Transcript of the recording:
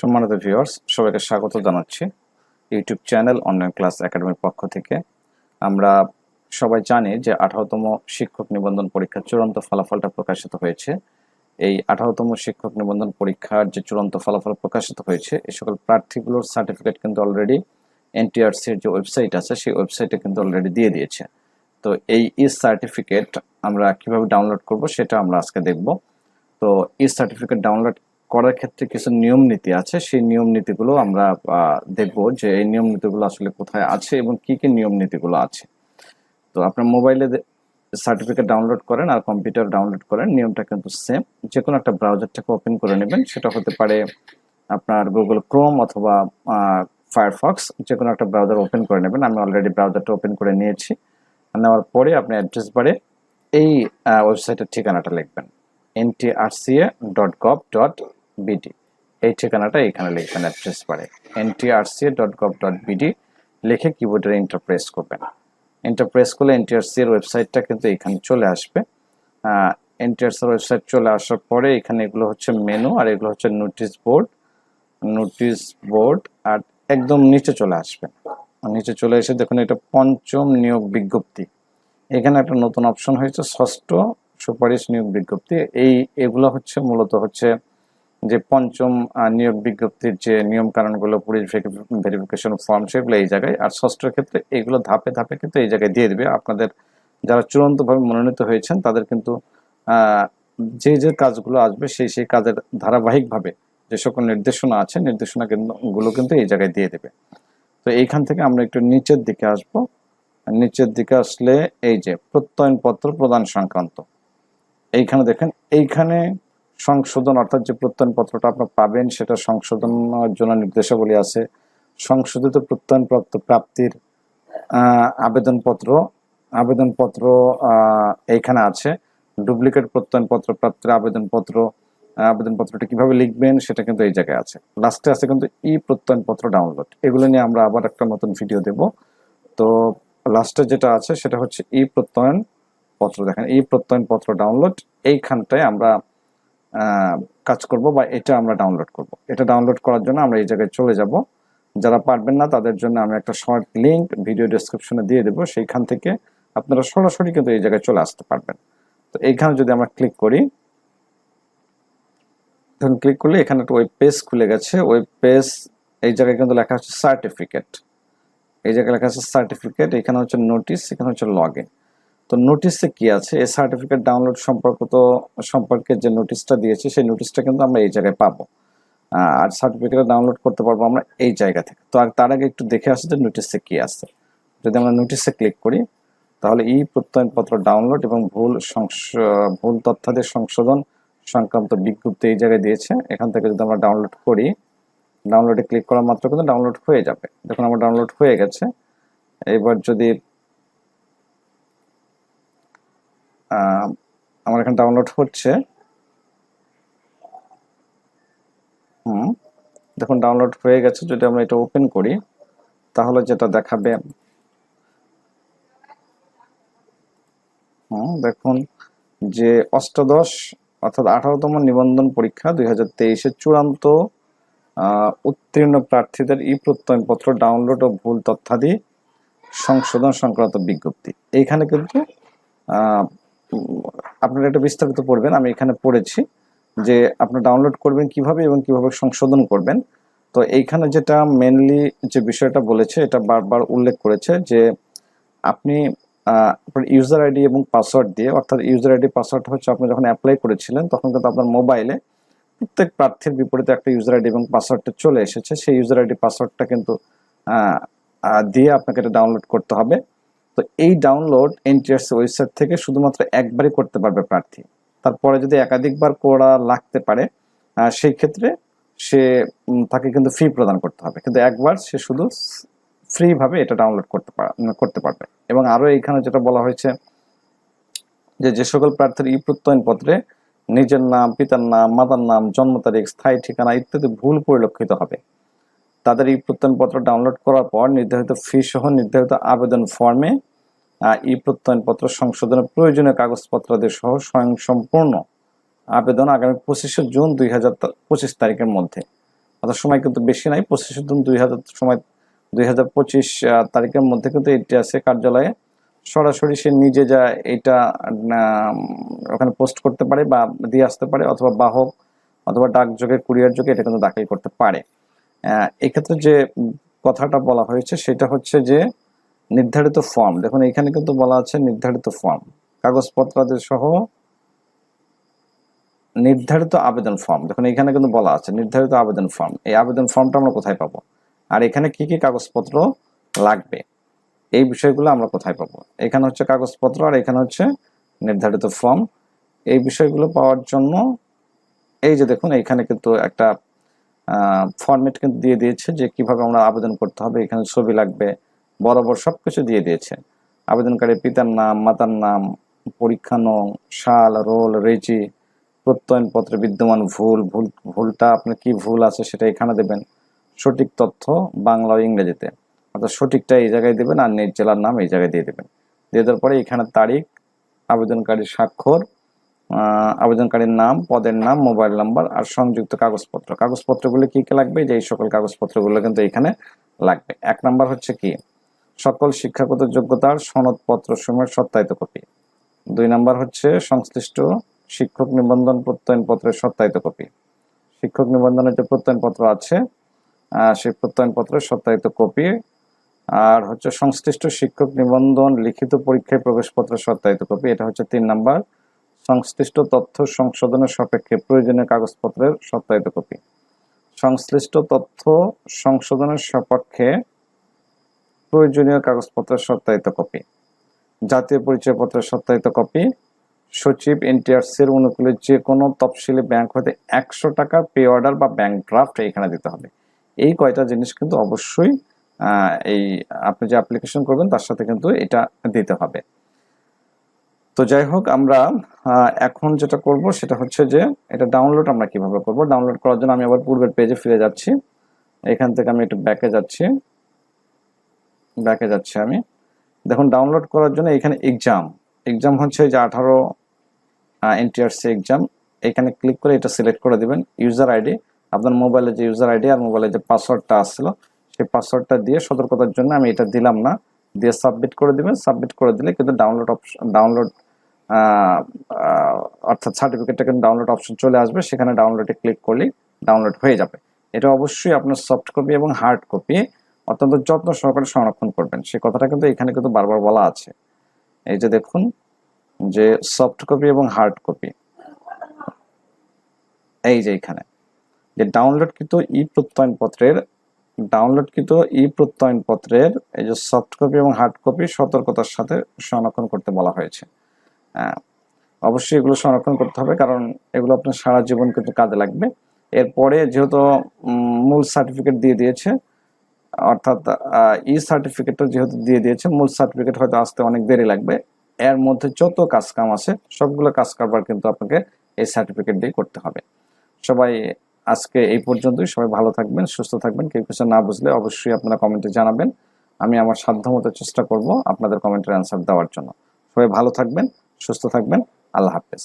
সম্মানিত ভিউয়ার্স সবাইকে স্বাগত জানাচ্ছি ইউটিউব চ্যানেল অনলাইন ক্লাস একাডেমির পক্ষ থেকে। আমরা সবাই জানি যে আঠারোতম শিক্ষক নিবন্ধন পরীক্ষার চূড়ান্ত ফলাফলটা প্রকাশিত হয়েছে। এই আঠারোতম শিক্ষক নিবন্ধন পরীক্ষার যে চূড়ান্ত ফলাফল প্রকাশিত হয়েছে এই সকল প্রার্থীগুলোর সার্টিফিকেট কিন্তু অলরেডি এনটিআরসির যে ওয়েবসাইট আছে, সেই ওয়েবসাইটে কিন্তু অলরেডি দিয়ে দিয়েছে। তো এই ই সার্টিফিকেট আমরা কীভাবে ডাউনলোড করব, সেটা আমরা আজকে দেখব। তো ই সার্টিফিকেট ডাউনলোড করার ক্ষেত্রে কিছু নিয়ম নীতি আছে। সেই নিয়ম নীতিগুলো আমরা দেখব যে এই নিয়ম নীতিগুলো আসলে কোথায় আছে এবং কি কি নিয়ম নীতিগুলো আছে। তো আপনার মোবাইলে সার্টিফিকেট ডাউনলোড করেন আর কম্পিউটার ডাউনলোড করেন, নিয়মটা কিন্তু সেম যে কোনো একটা ব্রাউজার থেকে ওপেন করে নেবেন। সেটা হতে পারে আপনার গুগল ক্রোম অথবা ফায়ারফক্স যে কোনো একটা ব্রাউজার ওপেন করে নেবেন। আমি অলরেডি ব্রাউজারটা ওপেন করে নিয়েছি। নেওয়ার পরে আপনি অ্যাড্রেস বারে এই ওয়েবসাইটের ঠিকানাটা লিখবেন। NTRCA dot gov dot BD এই ঠিকানাটা এখানে লিখবেন অ্যাড্রেস বারে NTRC dot gov dot BD লিখে কিবোর্ডের ইন্টারপ্রেস করবেন। ইন্টারপ্রেস করলে এনটিআরসি এর ওয়েবসাইটটা কিন্তু এখানে চলে আসবে। এনটিআরসি এর ওয়েবসাইট চলে আসার পরে এখানে এগুলো হচ্ছে মেনু আর এগুলো হচ্ছে নোটিশ বোর্ড নোটিশ বোর্ড আর একদম নিচে চলে আসবে। আর নিচে চলে এসে দেখুন এটা পঞ্চম নিয়োগ বিজ্ঞপ্তি। এখানে একটা নতুন অপশন হয়েছে, ষষ্ঠ সুপারিশ নিয়োগ বিজ্ঞপ্তি। এই, এগুলো হচ্ছে মূলত হচ্ছে যে পঞ্চম নিয়োগ বিজ্ঞপ্তির যে নিয়ম কানুনগুলো পুলিশ ভেরিফিকেশন ফর্ম সেগুলো এই জায়গায়, আর ষষ্ঠ ক্ষেত্রে এগুলো ধাপে ধাপে কিন্তু এই জায়গায় দিয়ে দেবে। আপনাদের যারা চূড়ান্তভাবে মনোনীত হয়েছেন, তাদের কিন্তু যে যে কাজগুলো আসবে, সেই সেই কাজের ধারাবাহিকভাবে যে সকল নির্দেশনা আছে, নির্দেশনা গুলো কিন্তু এই জায়গায় দিয়ে দেবে। তো এইখান থেকে আমরা একটু নিচের দিকে আসব। নিচের দিকে আসলে এই যে প্রত্যয়নপত্র প্রদান সংক্রান্ত। এইখানে দেখেন, এইখানে সংশোধন অর্থাৎ যে প্রত্যয়নপত্রটা আপনার পাবেন, সেটা সংশোধনের জন্য নির্দেশাবলী আছে। সংশোধিত প্রত্যয়নপ্রাপ্ত প্রাপ্তির আবেদনপত্র আবেদনপত্র এইখানে আছে। ডুপ্লিকেট প্রত্যয়নপত্র, প্রাপ্তির আবেদনপত্র আবেদনপত্রটা কীভাবে লিখবেন, সেটা কিন্তু এই জায়গায় আছে। লাস্টে আছে কিন্তু ই প্রত্যয়নপত্র ডাউনলোড এগুলো নিয়ে আমরা আবার একটা নতুন ভিডিও দেব। তো লাস্টে যেটা আছে, সেটা হচ্ছে ই প্রত্যয়ন পত্র দেখেন এই প্রত্যয়নপত্র ডাউনলোড এইখানটায় আমরা কাজ করব বা এটা আমরা ডাউনলোড করব। এটা ডাউনলোড করার জন্য আমরা এই জায়গায় চলে যাব। যারা পারবেন না, তাদের জন্য আমি একটা শর্ট লিঙ্ক ভিডিও ডেসক্রিপশনে দিয়ে দেবো। সেইখান থেকে আপনারা সরাসরি কিন্তু এই জায়গায় চলে আসতে পারবেন। তো এইখানে যদি আমরা ক্লিক করি, তখন ক্লিক করলে এখানে একটা ওয়েব পেজ খুলে গেছে। ওয়েব পেজ এই জায়গায় কিন্তু লেখা হচ্ছে সার্টিফিকেট এই জায়গায় লেখা আছে সার্টিফিকেট এখানে হচ্ছে নোটিশ এখানে হচ্ছে লগ ইন তো নোটিশে কি আছে? এই সার্টিফিকেট ডাউনলোড সম্পর্কিত সম্পর্কে যে নোটিশটা দিয়েছে, সেই নোটিশটা কিন্তু আমরা এই জায়গায় পাবো। আর সার্টিফিকেট ডাউনলোড করতে পারব আমরা এই জায়গা থেকে। তো তার আগে একটু দেখে আসি যে নোটিশে কি আছে। যদি আমরা নোটিশে ক্লিক করি, তাহলে ই প্রত্যয়নপত্র ডাউনলোড এবং ভুল ভুল তথ্যাদের সংশোধন সংক্রান্ত বিজ্ঞপ্তি এই জায়গায় দিয়েছে। এখান থেকে যদি আমরা ডাউনলোড করি ডাউনলোডে ক্লিক করা মাত্র কিন্তু ডাউনলোড হয়ে যাবে। দেখুন, আমার ডাউনলোড হয়ে গেছে। এবার যদি আমার এখানে ডাউনলোড হচ্ছে। হুম, দেখুন ডাউনলোড হয়ে গেছে। যদি আমরা এটা ওপেন করি, তাহলে যেটা দেখাবে হুম, দেখুন, যে অষ্টাদশ অর্থাৎ আঠারোতম নিবন্ধন পরীক্ষা দুই হাজার তেইশের চূড়ান্ত উত্তীর্ণ প্রার্থীদের ই প্রত্যয়নপত্র ডাউনলোড ও ভুল তথ্যাদি সংশোধন সংক্রান্ত বিজ্ঞপ্তি। এইখানে কিন্তু আপনারা এটা বিস্তারিত পড়বেন, আমি এখানে পড়েছি যে আপনারা ডাউনলোড করবেন কীভাবে এবং কীভাবে সংশোধন করবেন। তো এইখানে যেটা মেনলি যে বিষয়টা বলেছে, এটা বারবার উল্লেখ করেছে যে আপনি আপনার ইউজার আইডি এবং পাসওয়ার্ড দিয়ে, অর্থাৎ ইউজার আইডি পাসওয়ার্ড হচ্ছে আপনি যখন অ্যাপ্লাই করেছিলেন, তখন কিন্তু আপনার মোবাইলে প্রত্যেক প্রার্থীর বিপরীতে একটা ইউজার আইডি এবং পাসওয়ার্ডটা চলে এসেছে। সেই ইউজার আইডি পাসওয়ার্ডটা কিন্তু দিয়ে আপনাকে এটা ডাউনলোড করতে হবে। তো এই ডাউনলোড এনটিআরস ওয়েবসাইট থেকে শুধুমাত্র একবারই করতে পারবে প্রার্থী। তারপরে যদি একাধিকবার করা লাগতে পারে সেই ক্ষেত্রে সে তাকে কিন্তু ফি প্রদান করতে হবে। কিন্তু একবার সে শুধু ফ্রি ভাবে এটা ডাউনলোড করতে পার করতে পারবে। এবং আরও এখানে যেটা বলা হয়েছে যে যে সকল প্রার্থীর ই প্রত্যয়ন পত্রে নিজের নাম, পিতার নাম, মাতার নাম, জন্ম তারিখ, স্থায়ী ঠিকানা ইত্যাদি ভুল পরিলক্ষিত হবে। তাদের ই প্রত্যয়নপত্র ডাউনলোড করার পর নির্ধারিত ফি সহ নির্ধারিত আবেদন ফর্মে ই প্রত্যয়নপত্র সংশোধনের প্রয়োজনীয় কাগজপত্রাদি সহ স্বয়ং সম্পূর্ণ আবেদন আগামী পঁচিশে জুন দুই হাজার পঁচিশ তারিখের মধ্যে। অর্থাৎ সময় কিন্তু বেশি নাই, পঁচিশে জুন দুই হাজার সময় দুই হাজার পঁচিশ তারিখের মধ্যে কিন্তু এটি আছে কার্যালয়ে। সরাসরি সে নিজে যা এটা ওখানে পোস্ট করতে পারে বা দিয়ে আসতে পারে, অথবা বাহক অথবা ডাকযোগে, কুরিয়ার যোগে এটা কিন্তু দাখিল করতে পারে। এক্ষেত্রে যে কথাটা বলা হয়েছে সেটা হচ্ছে যে নির্ধারিত ফর্ম দেখুন, এখানে কিন্তু বলা আছে নির্ধারিত ফর্ম কাগজপত্রাদি সহ নির্ধারিত আবেদন ফর্ম দেখুন, এখানে কিন্তু বলা আছে নির্ধারিত আবেদন ফর্ম এই আবেদন ফর্মটা আমরা কোথায় পাবো? আর এখানে কি কি কাগজপত্র লাগবে? এই বিষয়গুলো আমরা কোথায় পাবো? এখানে হচ্ছে কাগজপত্র আর এখানে হচ্ছে নির্ধারিত ফর্ম এই বিষয়গুলো পাওয়ার জন্য এই যে দেখুন, এখানে কিন্তু একটা ফর্মেট কিন্তু দিয়ে দিয়েছে যে কীভাবে আমরা আবেদন করতে হবে, এখানে ছবি লাগবে, বরাবর সব কিছু দিয়ে দিয়েছে। আবেদনকারী পিতার নাম, মাতার নাম, পরীক্ষা নং, সাল, রোল রেজি প্রত্যয়নপত্রে, বিদ্যমান ভুল ভুল, ভুলটা আপনার কি ভুল আছে সেটা এখানে দেবেন। সঠিক তথ্য বাংলা ও ইংরেজিতে। অর্থাৎ সঠিকটা এই জায়গায় দেবেন আর নিজ জেলার নাম এই জায়গায় দিয়ে দেবেন। দিয়ে দেওয়ার পরে এখানে তারিখ, আবেদনকারীর স্বাক্ষর আবেদনকারীর নাম, পদের নাম, মোবাইল নাম্বার আর সংযুক্ত কাগজপত্র। কাগজপত্রগুলো কি কি লাগবে? যে এই সকল কাগজপত্রগুলো কিন্তু এখানে লাগবে। এক নাম্বার হচ্ছে কি? সকল শিক্ষাগত যোগ্যতার সনদপত্র সময়ের সত্যায়িত কপি। দুই নাম্বার হচ্ছে সংশ্লিষ্ট শিক্ষক নিবন্ধন প্রত্যয়নপত্রের সত্যায়িত কপি। শিক্ষক নিবন্ধনের যে প্রত্যয়নপত্র আছে সেই প্রত্যয়নপত্রের সত্যায়িত কপি। আর হচ্ছে সংশ্লিষ্ট শিক্ষক নিবন্ধন লিখিত পরীক্ষায় প্রবেশপত্রের সত্যায়িত কপি। এটা হচ্ছে তিন নাম্বার। সংশ্লিষ্ট তথ্য সংশোধনের সাপেক্ষে প্রয়োজনীয় কাগজপত্রের সত্যায়িত কপি। সংশ্লিষ্ট তথ্য সংশোধনের সাপেক্ষে প্রয়োজনীয় কাগজপত্রের সত্যায়িত কপি। জাতীয় পরিচয়পত্রের সত্যায়িত কপি। সচিব এনটিআরসির অনুকূলে যে কোনো তফসিলি ব্যাংক হতে একশো টাকার পে অর্ডার বা ব্যাংক ড্রাফট এখানে দিতে হবে। এই কয়টা জিনিস কিন্তু অবশ্যই এই আপনি যে অ্যাপ্লিকেশন করবেন তার সাথে কিন্তু এটা দিতে হবে। তো যাই হোক, আমরা এখন যেটা করব সেটা হচ্ছে যে, এটা ডাউনলোড আমরা কীভাবে করব? ডাউনলোড করার জন্য আমি আবার পূর্বের পেজে ফিরে যাচ্ছি। এখান থেকে আমি একটু ব্যাকে যাচ্ছি। ব্যাকে যাচ্ছি আমি। দেখুন ডাউনলোড করার জন্য এখানে এক্সাম এক্সাম হচ্ছে যে আঠারো এনটিআরসি এক্সাম এখানে ক্লিক করে এটা সিলেক্ট করে দিবেন। ইউজার আইডি আপনার মোবাইলে যে ইউজার আইডি আর মোবাইলে যে পাসওয়ার্ডটা আসছিল, সেই পাসওয়ার্ডটা দিয়ে সতর্কতার জন্য আমি এটা দিলাম না। দিয়ে সাবমিট করে দিবেন সাবমিট করে দিলে কিন্তু ডাউনলোড অপশন ডাউনলোড অর্থাৎ সার্টিফিকেটটা কিন্তু ডাউনলোড অপশন চলে আসবে, সেখানে ডাউনলোডে ক্লিক করলেই ডাউনলোড হয়ে যাবে। এটা অবশ্যই আপনার সফট কপি এবং হার্ড কপি অত্যন্ত যত্ন সহকারে সংরক্ষণ করবেন। সে কথাটা কিন্তু এখানে কিন্তু বারবার বলা আছে। এই যে দেখুন, যে সফট কপি এবং হার্ড কপি এই যে এখানে। যে ডাউনলোড কিন্তু ই প্রত্যয়নপত্রের ডাউনলোড কিন্তু ই প্রত্যয়নপত্রের এই যে সফট কপি এবং হার্ড কপি সতর্কতার সাথে সংরক্ষণ করতে বলা হয়েছে। আহ, অবশ্যই এগুলো সংরক্ষণ করতে হবে কারণ এগুলো আপনার সারা জীবন কিন্তু কাজে লাগবে। এরপরে যেহেতু মূল সার্টিফিকেট দিয়ে দিয়েছে অর্থাৎ ই সার্টিফিকেটটা যেহেতু দিয়ে দিয়েছে মূল সার্টিফিকেট হয়তো আসতে অনেক দেরি লাগবে। এর মধ্যে যত কাজ কাম আছে সবগুলো কাজ কারবার কিন্তু আপনাকে এই সার্টিফিকেট দিয়ে করতে হবে। সবাই আজকে এই পর্যন্তই। সবাই ভালো থাকবেন, সুস্থ থাকবেন। কেউ কিছু না বুঝলে অবশ্যই আপনারা কমেন্টে জানাবেন। আমি আমার সাধ্যমতো চেষ্টা করব আপনাদের কমেন্টের অ্যান্সার দেওয়ার জন্য। সবাই ভালো থাকবেন, সুস্থ থাকবেন। আল্লাহ হাফেজ।